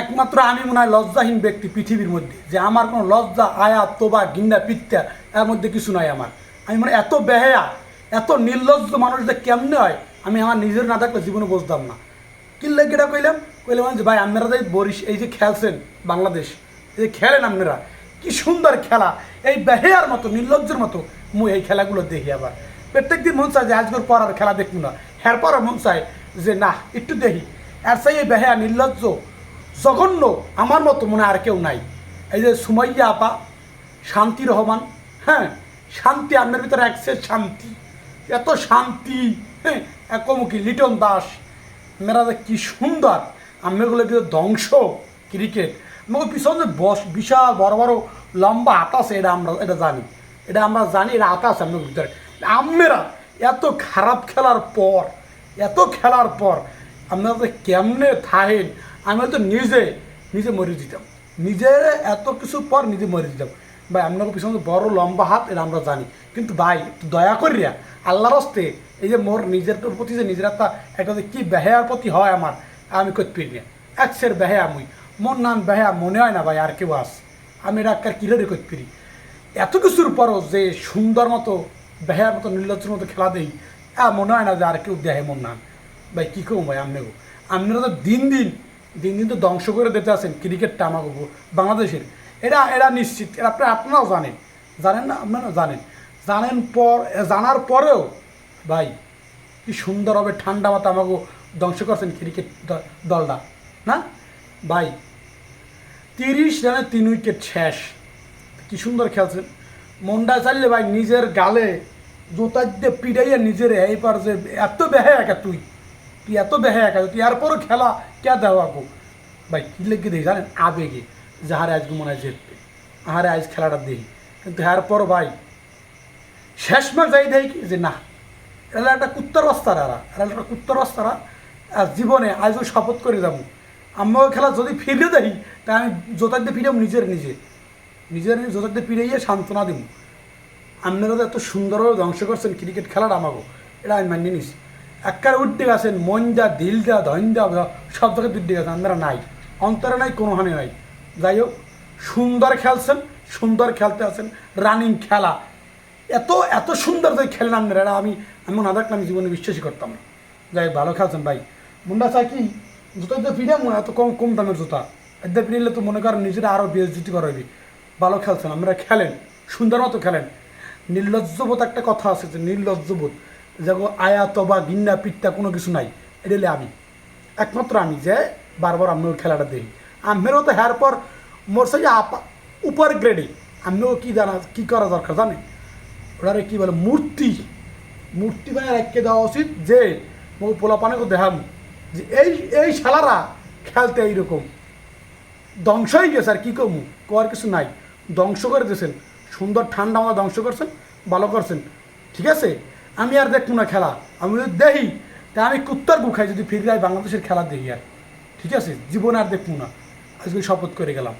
একমাত্র আমি মনে হয় লজ্জাহীন ব্যক্তি পৃথিবীর মধ্যে, যে আমার কোনো লজ্জা আয়া তোবা গিন্না পিত্যা এর মধ্যে কিছু নাই আমার। আমি মানে এত বেহায়া, এত নির্লজ্জ মানুষ যে কেমনে হয়, আমি আমার নিজের না থাকলে জীবনে বুঝতাম না। কি লেগেটা কইলাম? কইলাম যে ভাই আপনারা যে বরিশ, এই যে খেলছেন বাংলাদেশ, এই যে খেলেন আপনারা কি সুন্দর খেলা, এই বেহেয়ার মতো, নির্লজ্জের মতো মুই এই খেলাগুলো দেখি আবার। প্রত্যেক দিন মন চায় যে আজকের পর আর খেলা দেখব না। হ্যার পর মন চায় যে না, একটু দেখি। আর সেই বেহেয়া, নির্লজ্জ জঘন্য আমার মতো মনে আর কেউ নাই। এই যে সুমাইয়া আপা, শান্তি রহমান হ্যাঁ শান্তি, আপনার ভিতরে একসের শান্তি। এত শান্তি হ্যাঁ একমুখী লিটন দাস, মেয়েরা কি সুন্দর। আমেগুলো কিন্তু ধ্বংস ক্রিকেট। আমাকে পিছনে বস, বিশাল, বড় বড়, লম্বা আছে, এটা আমরা, এটা জানি। এটা আমরা জানি, এটা হাত আছে ভিতরে। আমেরা, এত খারাপ খেলার পর, এত খেলার পর আপনারা কেমনে থাহেন? আমি তো নিজে নিজে মরে দিতাম নিজের এত কিছু পর নিজে মরে দিতাম ভাই আপনাকে পিছনে বড় লম্বা হাত, এটা আমরা জানি। কিন্তু ভাই দয়া করিয়া, আল্লাহর হস্তে এই যে মোর নিজের প্রতি যে নিজের একটা একটা কি বেহায়ার প্রতি হয় আমার, আমি করতে পারি না একসের বেহায়া মুই। মোর নাম বেহায়া মনে হয় না ভাই, আর কেউ আস আমি এটা একটা কিলারে করতে পারি? এত কিছুর পরও যে সুন্দর মতো, বেহায়ার মতো, নির্লজ্জের মতো খেলা দেই মনে হয় না যে আর কেউ দেহে মন নাম ভাই, কী করব ভাই আমনে গো আপনারা তো দিন দিন দিন দিন তো ধ্বংস করে দিতে আছেন ক্রিকেটটা আমাকে বাংলাদেশের। এটা এরা নিশ্চিত এটা আপনারা আপনারাও জানেন। জানেন না আপনারা জানেন। জানেন পর, জানার পরেও, ভাই, কি সুন্দর হবে ঠান্ডা মাথা আমাকে ধ্বংস করছেন ক্রিকেট দলটা, না? ভাই, তিরিশ রানে তিন উইকেট শেষ। কি সুন্দর খেলছেন। মনটা চাইলে ভাই, নিজের গালে জোতার দিয়ে পিড়াইয়া নিজের এই পার যে এত বেহে একা তুই। তুই এত বেহে একা তুই এরপরও খেলা কে দেওয়া গো ভাই, কী লেগে দেখি, জানেন? আবেগে। যাহারে আজকে মনে হয় জিতবে আহারে আজ খেলাটা দেখি। কিন্তু এরপর ভাই, শেষ ম্যাচ যাই কি যে না, এরা একটা কুত্তর রাস্তারা এরা। এরা একটা কুত্তর রাস্তারা আর জীবনে আজও শপথ করে যাব। আমিও খেলা যদি ফিরে দেই তা আমি জোতার দিয়ে ফিরে নিজের নিজে। নিজের জোতার দিয়ে ফিরে গিয়ে সান্ত্বনা দিব। আপনারা তো এত সুন্দরভাবে ধ্বংস করছেন, ক্রিকেট খেলাটা আমাকে এটা আমি মানিয়ে নিস একবার উঠতে গেছেন মন যা ধন যা সব জায়গায় উঠতে গেছেন আপনারা নাই। অন্তরে নাই কোনো হানি নাই। যাই হোক সুন্দর খেলছেন সুন্দর খেলতে আছেন রানিং খেলা। এত এত সুন্দর যে খেলেন আপনারা এটা আমি আমি না আমি জীবনে বিশ্বাসই করতাম না। যাই হোক, ভালো খেলছেন ভাই। মুন্ডা চাই কি জুতো দিয়ে ফিরে এত কম কম দামের জুতা। এতে ফিরলে তো মনে করেন নিজেরা আরও বেজুতি করাবি ভালো খেলছেন আপনারা খেলেন সুন্দর মতো খেলেন। নির্লজ্জবোধ একটা কথা আছে যে নির্লজ্জবোধ। যেমন আয়াত বা গিন্না, পিঠটা কোনো কিছু নাই। এটা আমি। একমাত্র আমি যে বারবার আমি আমিও খেলাটা দেখি। আমেরও তো হ্যার পর মোর আপা, উপর গ্রেডে আমিও কী জানা, কী করা দরকার জানেন? ওটারে কী বলে, মূর্তি। মূর্তি বানিয়ে রেখে দেওয়া উচিত যে মো পোলাপানেকে দেখাম। যে এই এই শালারা খেলতে এইরকম। ধ্বংস হয়ে গেছে আর কী করব কোয়ার কিছু নাই। ধ্বংস করে দিয়েছেন। সুন্দর ঠান্ডা মাথা ধ্বংস করছেন, ভালো করছেন। ঠিক আছে? আমি আর দেখব না খেলা। আমি যদি দেখি তা আমি কুত্তার গুখাই যদি ফিরে যাই বাংলাদেশের খেলা দেখি আর। ঠিক আছে? জীবনে আর দেখব না। আজকে শপথ করে গেলাম।